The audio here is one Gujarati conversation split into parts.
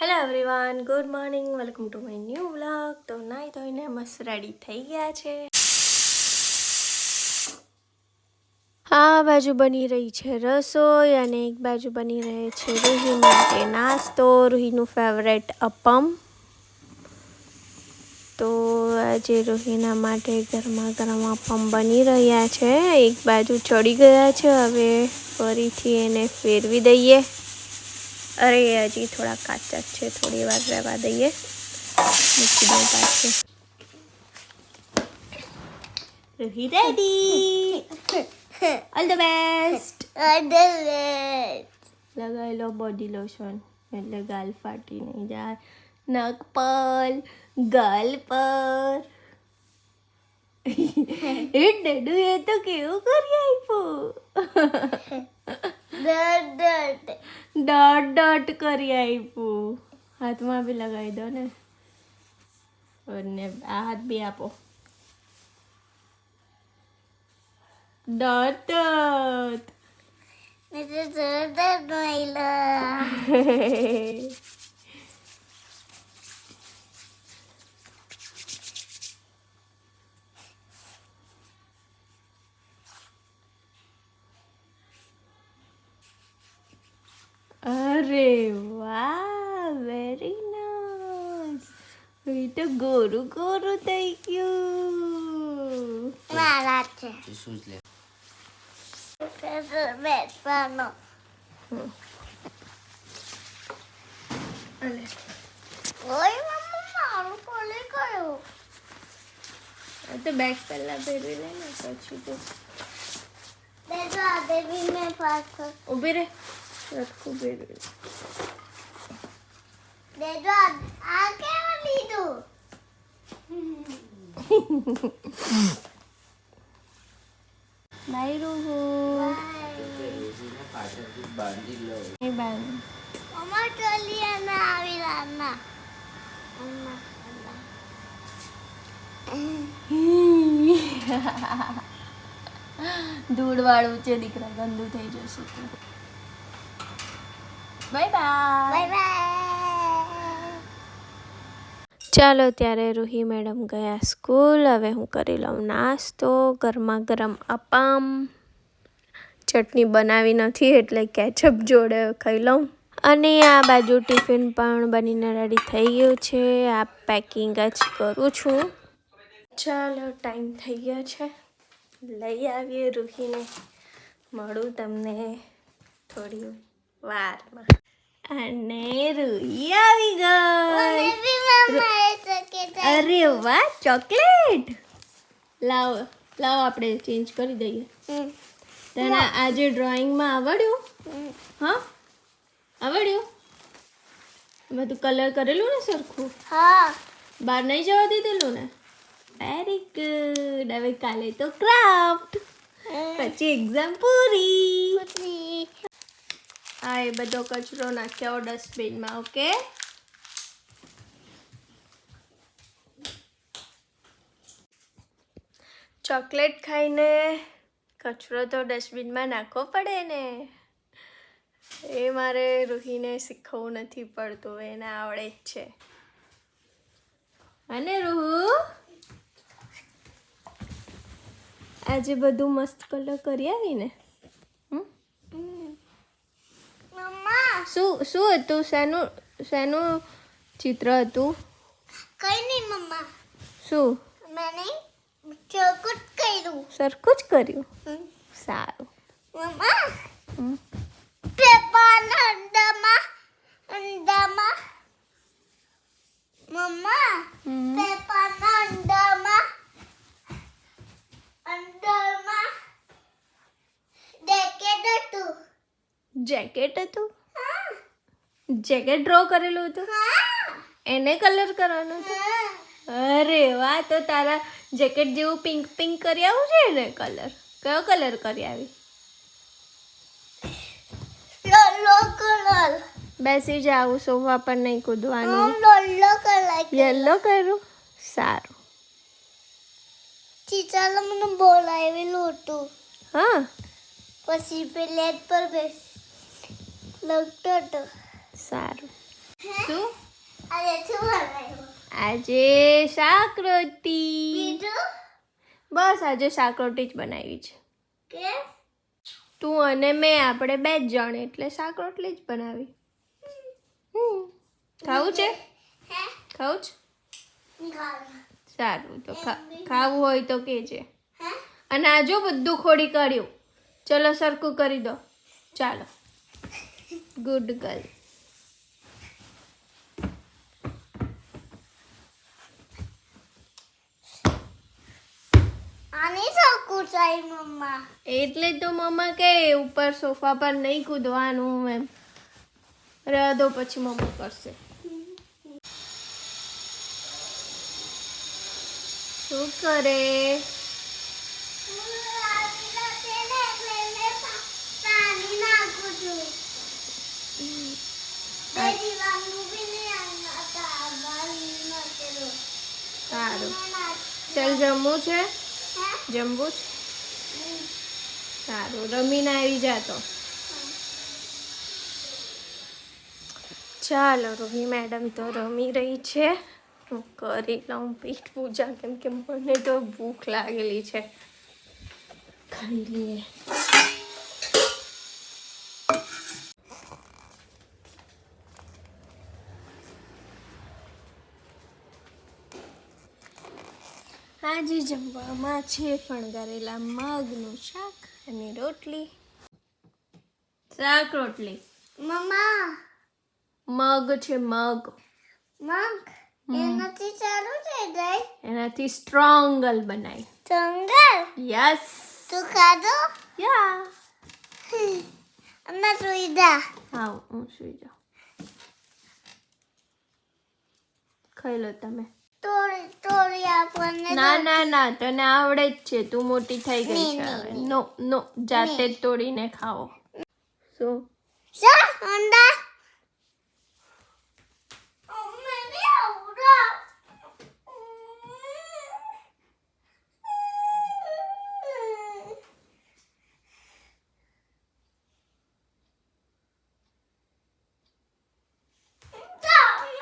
Hello everyone good morning welcome to my new vlog તો નાઈ ધોઈને મસ્ત રેડી થઈ ગયા છે. આ બાજુ બની રહી છે રસોઈ અને એક બાજુ બની રહે છે રૂહી માટે નાસ્તો, રૂહીનું ફેવરેટ અપમ તો આજે રોહિના માટે ગરમા ગરમ અપમ બની રહ્યા છે. એક બાજુ ચડી ગયા છે. હવે ફરીથી એને ફેરવી દઈએ. અરે હજી થોડા કાચા જ છે થોડી વાર રહેવા દઈએ. Rohi ready all the best લગાવી લો બોડી લોશન એટલે ગાલ ફાટી નહીં જાય. નખ પર ગાલ પર. એ ડડુ એ તો કેવું કરી આપ્યું? ડોટ ડોટ કરી આપ્યું હાથમાં બી લગાવી દો ને. અને આ હાથ બી આપો. ડોટ ડોટ અરે વાહ વેરી નાઇસ એ તો ગોરું ગોરું થઈ ગયું શૂઝ લે અને આ તો બેગ પહેલા પહેરવી લે ને પછી તો ઊભી રે સરખું પહેરવી બાય રૂહુ પાછળથી બાંધી લો એ બાય ધૂળ વાળું છે દીકરા ગંદુ થઈ જશે બાય બાય ચાલો ત્યારે રૂહી મેડમ ગયા સ્કૂલ. હવે હું કરી લઉં નાસ્તો. ગરમા ગરમ અપામ. ચટણી બનાવી નથી એટલે કેચઅપ જોડે ખાઈ લઉં. અને આ બાજુ ટિફિન પણ બનીને રેડી થઈ ગયું છે. આ પેકિંગ જ કરું છું. ચાલો ટાઈમ થઈ ગયો છે. લઈ આવીએ રૂહીને. મળું તમને થોડી વારમાં અને રૂહી આવી ગઈ અરે વાહ ચોકલેટ લાવ લાવ આપણે ચેન્જ કરી દઈએ તને આજે ડ્રોઈંગમાં આવડ્યું હા આવડ્યું એમાં તું કલર કરેલું ને સરખું બહાર નહીં જવા દીધેલું ને વેરી ગુડ હવે કાલે તો ક્રાફ્ટ પછી એક્ઝામ પૂરી હા એ બધો કચરો નાખ્યો ડસ્ટબિનમાં, ઓકે? ચોકલેટ ખાઈને કચરો તો ડસ્ટબિનમાં નાખવો પડે ને. એ મારે રૂહીને શીખવવું નથી પડતું, એને આવડે જ છે. અને રૂહુ? આજે બધું મસ્ત કલર કરી આવી ને હમ? શું શું હતું? શેનું શેનું ચિત્ર હતું? કઈ નહીં મમ્મા. શું? મેને ચોકટ કર્યું. સરખું જ કર્યું? સારું. મમ્મા પેપરના અંડામાં અંડામાં. મમ્મા હમ. પેપરના અંડામાં અંડામાં. જેકેટ હતું. જેકેટ હતું? જેકેટ ડ્રો કરેલું હતું? એને કલર કરવાનો હતો? અરે વાહ તો તારા જેકેટ જેવું પિંક પિંક કરી આવું છે ને કલર કયો કલર કરી આવી? બેસી જાવું સોફા પર નહીં કૂદવાનું. યલો કરું. સારું. ચીચાલે મને બોલાવેલું હતું. હા. પછી પ્લેટ પર બેસ લગતો હતો સારું. શું? આજે શાક રોટી. બસ આજે શાક રોટી જ બનાવી છે. તું અને મેં આપણે બે જ જણ એટલે શાક રોટલી જ બનાવી. ખાવું છે? હે? ખાવું છે? સારું તો ખા- ખાવું હોય તો કહેજે હે? અને આ જો બધું ખોડી કર્યું. ચલો સરખું કરી દો. ચાલો. Good girl. આની શકું છે મમ્મા? એટલે તો મમ્મા કે ઉપર સોફા પર નહીં કૂદવાનું એમ. રદો પછી મમ્મા કરશે. શું કરે? સારું. ચાલ જમવું છે? જમવું સારું, રમીને આવી જાતો ચાલો, રોહી મેડમ તો રમી રહી છે. હું કરી લઉં પીઠ પૂજા, કેમ કે મને તો ભૂખ લાગેલી છે. ખાઈ લઈએ. આજે જમવામાં છે ફણગારેલા મગનું શાક અને રોટલી. શાક રોટલી. મમ્મા. મગ છે મગ. મગ? એનાથી સારું છે ગઈ એનાથી સ્ટ્રોંગલ બનાય. સ્ટ્રોંગલ? યસ. તું ખાધો? યા. અમે સુઈદા હા હું સુઈ જાઉં. ખાઈ લો તમે. ના ના ના તને આવડે જ છે. તું મોટી થઈ ગઈ છે નો નો જાતે જ તોડીને ખાઓ. શું? શું અંડા મને આવડા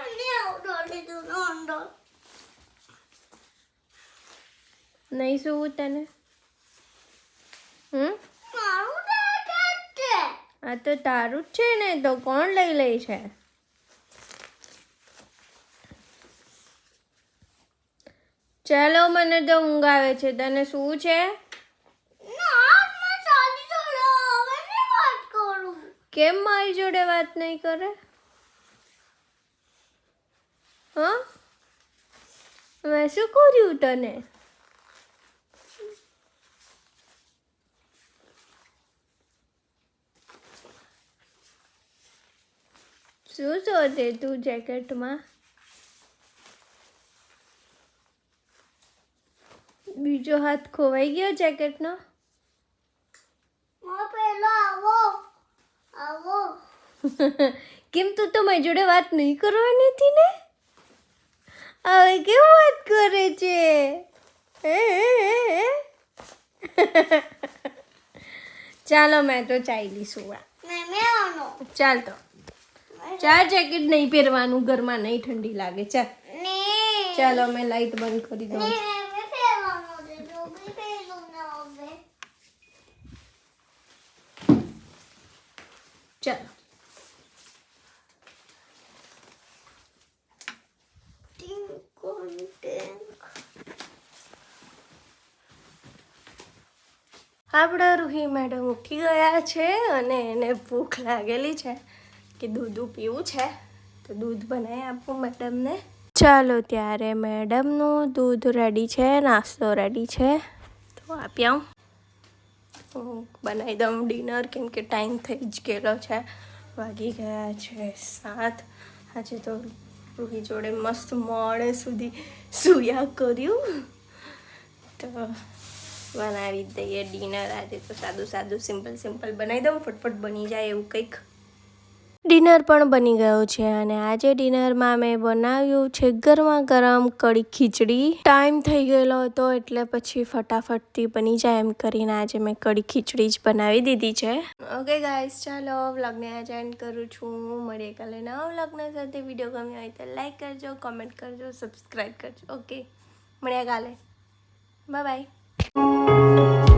મને આવડો લીધું અંડો નહીં સુવું તને? હમ? આ તો તારું જ છે ને તો કોણ લઈ લે છે? ચાલો મને તો ઊંઘ આવે છે. તને શું છે? કેમ મારી જોડે વાત નહીં કરે? હા? મેં શું કર્યું તને? શું શોધે તું જેકેટમાં? બીજો હાથ ખોવાઈ ગયો જેકેટનો? આવો આવો. કેમ તું તો મારી જોડે વાત નહીં કરવાની હતી ને? હવે કેમ વાત કરે છે? ચાલો મેં તો ચાલી સુવા ચાલ તો. ચાર જેકેટ નહીં પહેરવાનું ઘરમાં નહીં ઠંડી લાગે. ચાલ ચાલો અમે લાઈટ બંધ કરી દઉં. ચાલો. આપણા રૂહી મેડમ ઉઠી ગયા છે અને એને ભૂખ લાગેલી છે. કે દૂધ પીવું છે? તો દૂધ બનાવી આપું મેડમને. ચાલો ત્યારે મેડમનું દૂધ રેડી છે, નાસ્તો રેડી છે. તો આપી આવું. હું બનાવી દઉં ડિનર કેમ કે ટાઈમ થઈ જ ગયેલો છે. વાગી ગયા છે સાત. આજે તો રૂહી જોડે મસ્ત મોડે સુધી સૂયા કર્યું. તો બનાવી દઈએ ડિનર આજે તો સાદું સાદું સિમ્પલ સિમ્પલ બનાવી દઉં, ફટફટ બની જાય એવું કંઈક. ડિનર પણ બની ગયો છે અને આજે ડિનરમાં મેં બનાવ્યું છે ગરમા ગરમ કડી ખીચડી. ટાઈમ થઈ ગયેલો હતો એટલે પછી ફટાફટથી બની જાય એમ કરીને આજે મેં કડી ખીચડી જ બનાવી દીધી છે. ઓકે ગાઈસ ચાલો વ્લોગને આજે એન્ડ કરું છું. મળીએ કાલે નવા વ્લોગના સાથે. વીડિયો ગમ્યો હોય તો લાઈક કરજો કોમેન્ટ કરજો સબસ્ક્રાઈબ કરજો. ઓકે મળ્યા કાલે. Bye bye